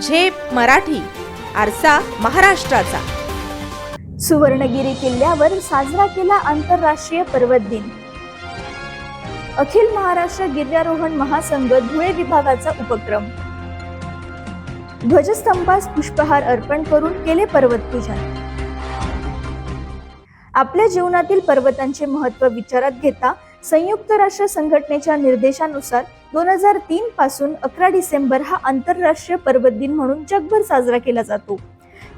झेप मराठी आरसा महाराष्ट्राचा. सुवर्णगिरी किल्ल्यावर साजरा केला आंतरराष्ट्रीय पर्वत दिन. अखिल महाराष्ट्र गिर्यारोहण महासंघ धुळे विभागाचा उपक्रम. ध्वजस्तंभास पुष्पहार अर्पण करून केले पर्वत पूजन आपल्या जीवनातील पर्वतांचे महत्त्व विचारात घेता संयुक्त राष्ट्र संघटनेच्या निर्देशानुसार दोन हजार तीन पासून अकरा डिसेंबर हा आंतरराष्ट्रीय पर्वत दिन म्हणून जगभर साजरा केला जातो.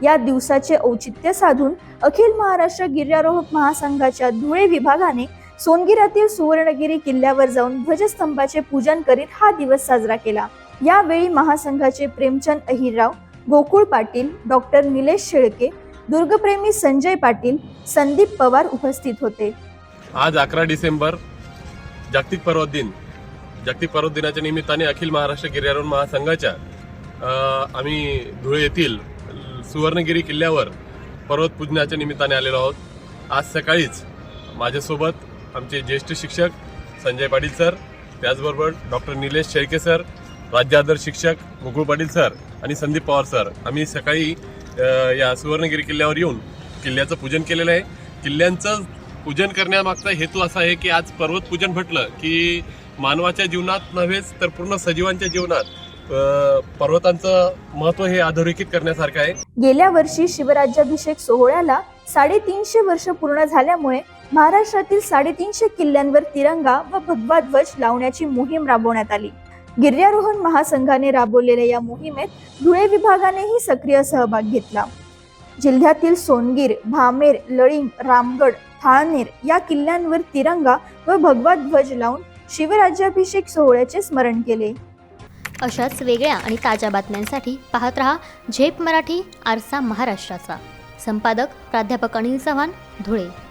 या दिवसाचे औचित्य साधून अखिल महाराष्ट्र गिर्यारोहक महासंघाच्या धुळे विभागाने सोनगिरातील सुवर्णगिरी किल्ल्यावर जाऊन ध्वजस्तंभाचे पूजन करीत हा दिवस साजरा केला. यावेळी महासंघाचे प्रेमचंद अहिरराव गोकुळ पाटील डॉक्टर निलेश शेळके दुर्गप्रेमी संजय पाटील संदीप पवार उपस्थित होते. आज अकरा डिसेंबर जागतिक पर्वत दिन. जागतिक पर्वत दिनाच्या निमित्ताने अखिल महाराष्ट्र गिर्यारोहण महासंघाच्या आम्ही धुळे येथील सुवर्णगिरी किल्ल्यावर पर्वत पूजनाच्या निमित्ताने आलेलो आहोत. आज सकाळीच माझ्यासोबत आमचे ज्येष्ठ शिक्षक संजय पाटील सर त्याचबरोबर डॉक्टर निलेश शेळके सर राज्याधर शिक्षक मुकुळ पाटील सर आणि संदीप पवार सर. आम्ही सकाळी या सुवर्णगिरी किल्ल्यावर येऊन किल्ल्याचं पूजन केलेलं आहे. किल्ल्यांचं पूजन करण्यामागचा हेतू असा आहे की आज पर्वत पूजन म्हटलं की मानवाच्या जीवनात नव्हेच तर पूर्ण सजीवांच्या जीवनात पर्वतांचं महत्त्व हे अधोरेखित करण्यासारखं आहे. गेल्या वर्षी शिवराज्याभिषेक सोहळ्याला साडेतीनशे वर्ष पूर्ण झाल्यामुळे महाराष्ट्रातील साडेतीनशे किल्ल्यांवर तिरंगा व भगवा ध्वज लावण्याची मोहीम राबवण्यात आली. गिर्यारोहण महासंघाने राबवलेल्या या मोहिमेत धुळे विभागानेही सक्रिय सहभाग घेतला. जिल्ह्यातील सोनगीर भामेर लळिंग रामगड थाळनेर या किल्ल्यांवर तिरंगा व भगवा ध्वज लावून शिवराज्याभिषेक सोहळ्याचे स्मरण केले. अशाच वेगळ्या आणि ताज्या बातम्यांसाठी पाहत रहा झेप मराठी आरसा महाराष्ट्राचा. संपादक प्राध्यापक अनिल चव्हाण धुळे.